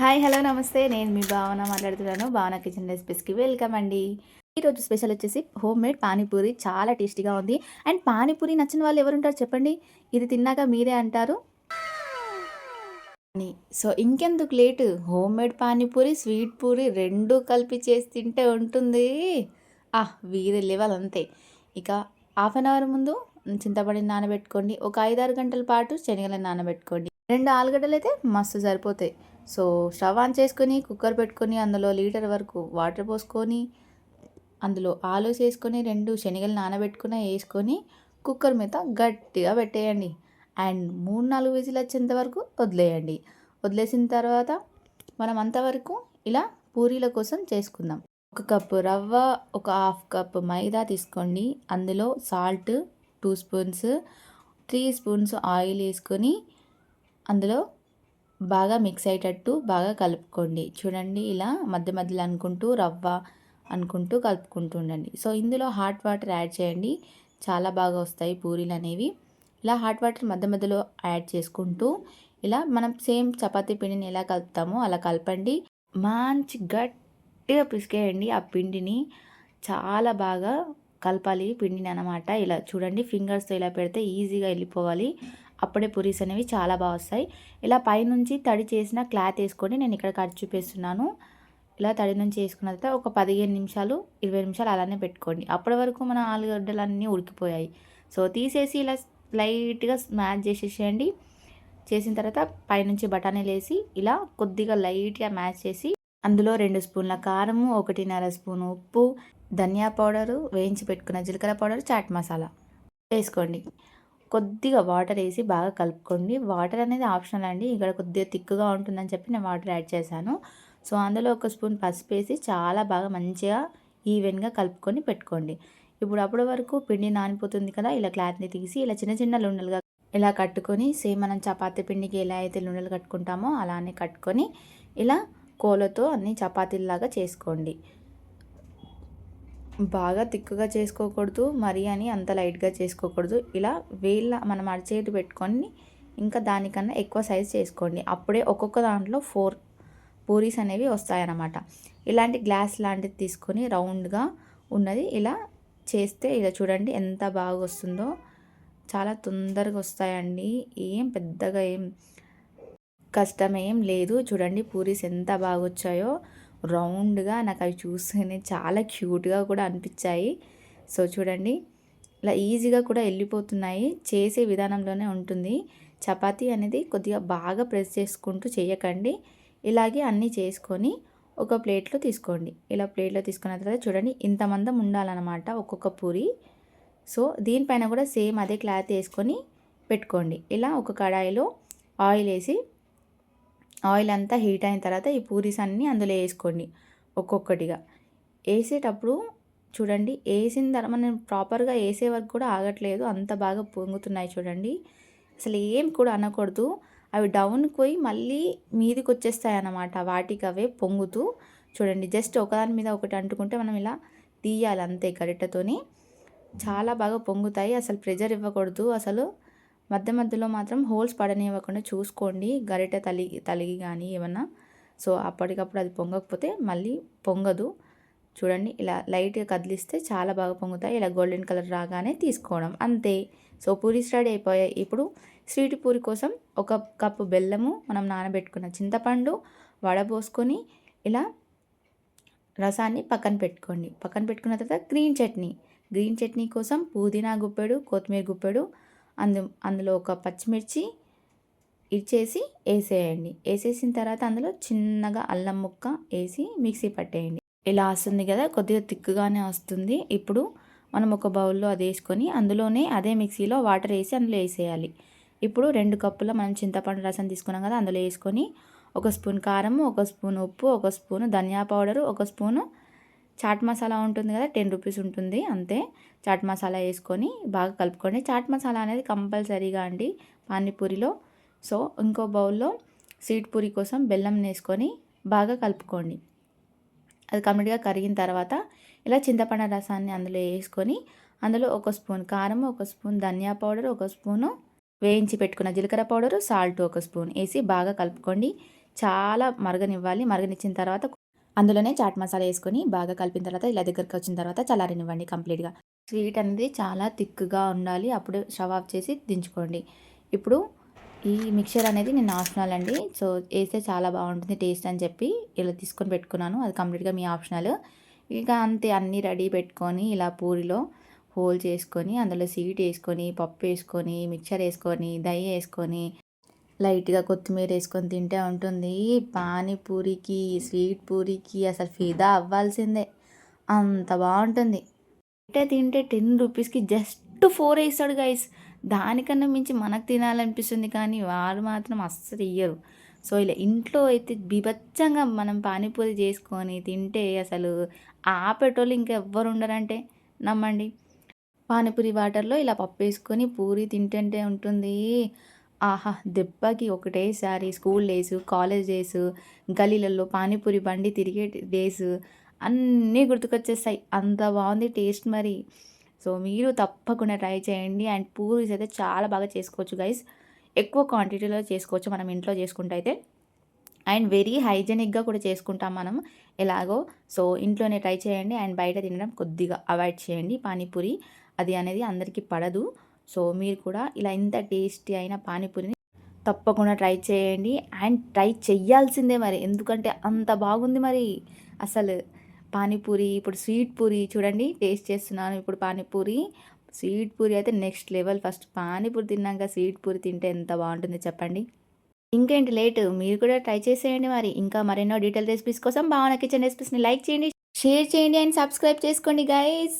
Hi hello నమస్తే. నేను మీ భావన మాట్లాడుతున్నాను. భావన కిచెన్ రెసిపీస్కి వెల్కమ్ అండి. ఈరోజు స్పెషల్ వచ్చేసి హోమ్ మేడ్ పానీపూరి. చాలా టేస్టీగా ఉంది. అండ్ పానీపూరి నచ్చిన వాళ్ళు ఎవరుంటారు చెప్పండి? ఇది తిన్నాక మీరే అంటారు. అని. సో ఇంకెందుకు late? Homemade panipuri sweet puri రెండు కలిపి చేసి తింటే ఉంటుంది. ఆ వీరే లెవెల్ అంతే ఇక హాఫ్ అన్ అవర్ ముందు చింతపడిని నానబెట్టుకోండి. ఒక ఐదారు గంటల పాటు శనగలను నానబెట్టుకోండి. రెండు ఆలుగడ్డలు అయితే మస్తు సరిపోతాయి. సో స్టవ్ ఆన్ చేసుకొని కుక్కర్ పెట్టుకొని అందులో లీటర్ వరకు వాటర్ పోసుకొని అందులో ఆలు వేసుకొని రెండు శనగలు నానబెట్టుకుని వేసుకొని కుక్కర్ మీద గట్టిగా పెట్టేయండి. అండ్ మూడు నాలుగు విజిల్ వచ్చేంత వరకు వదిలేయండి. వదిలేసిన తర్వాత మనం అంతవరకు ఇలా పూరీల కోసం చేసుకుందాం. ఒక కప్పు రవ్వ ఒక హాఫ్ కప్ మైదా తీసుకోండి. అందులో salt two spoons three spoons oil వేసుకొని అందులో బాగా మిక్స్ అయ్యేటట్టు బాగా కలుపుకోండి. చూడండి ఇలా మధ్య మధ్యలో అనుకుంటూ రవ్వ అనుకుంటూ కలుపుకుంటూ ఉండండి. సో ఇందులో హాట్ వాటర్ యాడ్ చేయండి. చాలా బాగా వస్తాయి పూరీలు అనేవి. ఇలా హాట్ వాటర్ మధ్య మధ్యలో యాడ్ చేసుకుంటూ ఇలా మనం సేమ్ చపాతీ పిండిని ఎలా కలుపుతామో అలా కలపండి. మంచి గట్టిగా పిసికేయండి ఆ పిండిని. చాలా బాగా కలపాలి పిండిని అనమాట ఇలా చూడండి ఫింగర్స్తో ఇలా పెడితే ఈజీగా వెళ్ళిపోవాలి. అప్పుడే పురీస్ అనేవి చాలా బాగా వస్తాయి. ఇలా పైనుంచి తడి చేసిన క్లాత్ వేసుకొని నేను ఇక్కడ కట్ చూపిస్తున్నాను. ఇలా తడి నుంచి వేసుకున్న తర్వాత ఒక పదిహేను నిమిషాలు ఇరవై నిమిషాలు అలానే పెట్టుకోండి. అప్పటి వరకు మన ఆలుగడ్డలు అన్నీ ఉడికిపోయాయి. సో తీసేసి ఇలా లైట్గా మ్యాచ్ చేసేసేయండి. చేసిన తర్వాత పైనుంచి బఠానీలు వేసి ఇలా కొద్దిగా లైట్గా మ్యాచ్ చేసి అందులో రెండు స్పూన్ల కారము ఒకటిన్నర స్పూన్ ఉప్పు ధనియా పౌడరు వేయించి పెట్టుకున్న జీలకర్ర పౌడర్ చాట్ మసాలా వేసుకోండి. కొద్దిగా వాటర్ వేసి బాగా కలుపుకోండి. వాటర్ అనేది ఆప్షనల్ అండి. ఇక్కడ కొద్దిగా తిక్కుగా ఉంటుందని చెప్పి నేను వాటర్ యాడ్ చేశాను. సో అందులో ఒక స్పూన్ పసుపు వేసి చాలా బాగా మంచిగా ఈవెన్గా కలుపుకొని పెట్టుకోండి. ఇప్పుడు అప్పటి వరకు పిండి నానిపోతుంది కదా ఇలా క్లాత్ని తీసి ఇలా చిన్న చిన్న లుండలుగా ఇలా కట్టుకొని సేమ్ మనం చపాతీ పిండికి ఎలా అయితే లుండలు కట్టుకుంటామో అలానే కట్టుకొని ఇలా కోలతో అన్ని చపాతీలాగా చేసుకోండి. బాగా తిక్కుగా చేసుకోకూడదు మరీ అని అంత లైట్గా చేసుకోకూడదు. ఇలా వేళ్ళ మనం అరచేతి పెట్టుకొని ఇంకా దానికన్నా ఎక్కువ సైజ్ చేసుకోండి. అప్పుడే ఒక్కొక్క దాంట్లో ఫోర్ పూరీస్ అనేవి వస్తాయన్నమాట. ఇలాంటి గ్లాస్ లాంటిది తీసుకొని రౌండ్గా ఉన్నది ఇలా చేస్తే ఇలా చూడండి ఎంత బాగా వస్తుందో. చాలా తొందరగా వస్తాయండి. ఏం పెద్దగా ఏం కష్టమేం లేదు. చూడండి పూరీస్ ఎంత బాగా వచ్చాయో. రౌండ్గా నాకు అవి చూస్తేనే చాలా క్యూట్గా కూడా అనిపించాయి సో చూడండి. ఇలా ఈజీగా కూడా వెళ్ళిపోతున్నాయి చేసే విధానంలోనే ఉంటుంది. చపాతీ అనేది కొద్దిగా బాగా ప్రెస్ చేసుకుంటూ చేయకండి. ఇలాగే అన్నీ చేసుకొని ఒక ప్లేట్లో తీసుకోండి. ఇలా ప్లేట్లో తీసుకున్న తర్వాత చూడండి ఇంతమందం ఉండాలన్నమాట ఒక్కొక్క పూరి. సో దీనిపైన కూడా సేమ్ అదే క్లాత్ వేసుకొని పెట్టుకోండి. ఇలా ఒక కడాయిలో ఆయిల్ వేసి ఆయిల్ అంతా హీట్ అయిన తర్వాత ఈ పూరీస్ అన్నీ అందులో వేసుకోండి ఒక్కొక్కటిగా. వేసేటప్పుడు చూడండి వేసిన తర్వాత మనం ప్రాపర్గా వేసే వరకు కూడా ఆగట్లేదు. అంత బాగా పొంగుతున్నాయి చూడండి. అసలు ఏం కూడా అనకూడదు. అవి డౌన్కి పోయి మళ్ళీ మీదికి వచ్చేస్తాయి అన్నమాట వాటికి అవే పొంగుతూ చూడండి. జస్ట్ ఒకదాని మీద ఒకటి అంటుకుంటే మనం ఇలా తీయాలి అంతే గరిటతోని. చాలా బాగా పొంగుతాయి. అసలు ప్రెజర్ ఇవ్వకూడదు. అసలు మధ్య మధ్యలో మాత్రం హోల్స్ పడనివ్వకుండా చూసుకోండి. గరిట తలిగి తలిగి కానీ ఏమన్నా. సో అప్పటికప్పుడు అది పొంగకపోతే మళ్ళీ పొంగదు. చూడండి ఇలా లైట్గా కదిలిస్తే చాలా బాగా పొంగుతాయి. ఇలా గోల్డెన్ కలర్ రాగానే తీసుకోవడం అంతే. సో పూరి రెడీ అయిపోయాయి ఇప్పుడు స్వీట్ పూరి కోసం ఒక కప్పు బెల్లము మనం నానబెట్టుకున్న చింతపండు వడబోసుకొని ఇలా రసాన్ని పక్కన పెట్టుకోండి. పక్కన పెట్టుకున్న తర్వాత గ్రీన్ చట్నీ. గ్రీన్ చట్నీ కోసం పుదీనా గుప్పెడు కొత్తిమీర గుప్పెడు అందు అందులో ఒక పచ్చిమిర్చి ఇచ్చేసి వేసేయండి. వేసేసిన తర్వాత అందులో చిన్నగా అల్లం ముక్క వేసి మిక్సీ పట్టేయండి. ఇలా వస్తుంది కదా కొద్దిగా తిక్కుగానే వస్తుంది. ఇప్పుడు మనం ఒక బౌల్లో అది వేసుకొని అందులోనే అదే మిక్సీలో వాటర్ వేసి అందులో వేసేయాలి. ఇప్పుడు రెండు కప్పుల మనం చింతపండు రసం తీసుకున్నాం కదా అందులో వేసుకొని ఒక స్పూన్ కారం ఒక స్పూన్ ఉప్పు ఒక స్పూన్ ధనియా పౌడరు ఒక స్పూను చాట్ మసాలా ఉంటుంది కదా టెన్ రూపీస్ ఉంటుంది అంతే. చాట్ మసాలా వేసుకొని బాగా కలుపుకోండి. చాట్ మసాలా అనేది కంపల్సరీగా అండి పానీపూరిలో. సో ఇంకో బౌల్లో స్వీట్ పూరి కోసం బెల్లం వేసుకొని బాగా కలుపుకోండి. అది కంప్లీట్గా కరిగిన తర్వాత ఇలా చింతపండు రసాన్ని అందులో వేసుకొని అందులో ఒక స్పూన్ కారం ఒక స్పూన్ ధనియా పౌడర్ ఒక స్పూను వేయించి పెట్టుకున్న జీలకర్ర పౌడరు సాల్ట్ ఒక స్పూన్ వేసి బాగా కలుపుకోండి. చాలా మరగనివ్వాలి. మరగనిచ్చిన తర్వాత అందులోనే చాట్ మసాలా వేసుకొని బాగా కలిపిన తర్వాత ఇలా దగ్గరికి వచ్చిన తర్వాత చల్లారనివ్వండి కంప్లీట్గా. స్వీట్ అనేది చాలా థిక్గా ఉండాలి. అప్పుడు షవ్ ఆఫ్ చేసి దించుకోండి. ఇప్పుడు ఈ మిక్చర్ అనేది నేను ఆప్షనల్ అండి. సో వేస్తే చాలా బాగుంటుంది టేస్ట్ అని చెప్పి ఇలా తీసుకొని పెట్టుకున్నాను. అది కంప్లీట్గా మీ ఆప్షనల్. ఇక అంతే అన్నీ రెడీ పెట్టుకొని ఇలా పూరిలో హోల్ చేసుకొని అందులో స్వీట్ వేసుకొని పప్పు వేసుకొని మిక్చర్ వేసుకొని దయ వేసుకొని లైట్గా కొత్తిమీర వేసుకొని తింటే ఉంటుంది. పానీపూరికి స్వీట్ పూరికి అసలు ఫిదా అవ్వాల్సిందే. అంత బాగుంటుంది. తింటే తింటే టెన్ రూపీస్కి జస్ట్ ఫోర్ వేస్తాడు గైస్. దానికన్నా మించి మనకు తినాలనిపిస్తుంది కానీ వారు మాత్రం అస్సలు ఇయ్యరు. సో ఇలా ఇంట్లో అయితే బీభత్సంగా మనం పానీపూరి చేసుకొని తింటే అసలు ఆ పెట్రోల్ ఇంకెవ్వరు ఉండరంటే నమ్మండి. పానీపూరి వాటర్లో ఇలా పప్పు వేసుకొని పూరి తింటుంటే ఉంటుంది. ఆహా దెబ్బకి ఒకటేసారి స్కూల్ డేస్ కాలేజ్ డేస్ గలీలలో పానీపూరి బండి తిరిగే డేస్ అన్నీ గుర్తుకొచ్చేస్తాయి. అంత బాగుంది టేస్ట్ మరి. సో మీరు తప్పకుండా ట్రై చేయండి. అండ్ పూరీస్ అయితే చాలా బాగా చేసుకోవచ్చు గైస్. ఎక్కువ క్వాంటిటీలో చేసుకోవచ్చు మనం ఇంట్లో చేసుకుంటే అయితే అండ్ వెరీ హైజెనిక్గా కూడా చేసుకుంటాం మనం ఎలాగో. సో ఇంట్లోనే ట్రై చేయండి. అండ్ బయట తినడం కొద్దిగా అవాయిడ్ చేయండి పానీపూరి. అది అనేది అందరికీ పడదు. సో మీరు కూడా ఇలా ఇంత టేస్టీ అయిన పానీపూరిని తప్పకుండా ట్రై చేయండి. అండ్ ట్రై చెయ్యాల్సిందే మరి. ఎందుకంటే అంత బాగుంది మరి. అసలు పానీపూరి ఇప్పుడు స్వీట్ పూరి చూడండి టేస్ట్ చేస్తున్నాను ఇప్పుడు పానీపూరి. స్వీట్ పూరి అయితే నెక్స్ట్ లెవెల్. ఫస్ట్ పానీపూరి తిన్నాక స్వీట్ పూరి తింటే ఎంత బాగుంటుంది చెప్పండి. ఇంకేంటి లేట్? మీరు కూడా ట్రై చేసేయండి మరి. ఇంకా మరెన్నో డీటెయిల్ రెసిపీస్ కోసం భావన కిచెన్ రెసిపీస్ని లైక్ చేయండి షేర్ చేయండి అండ్ సబ్స్క్రైబ్ చేసుకోండి గైస్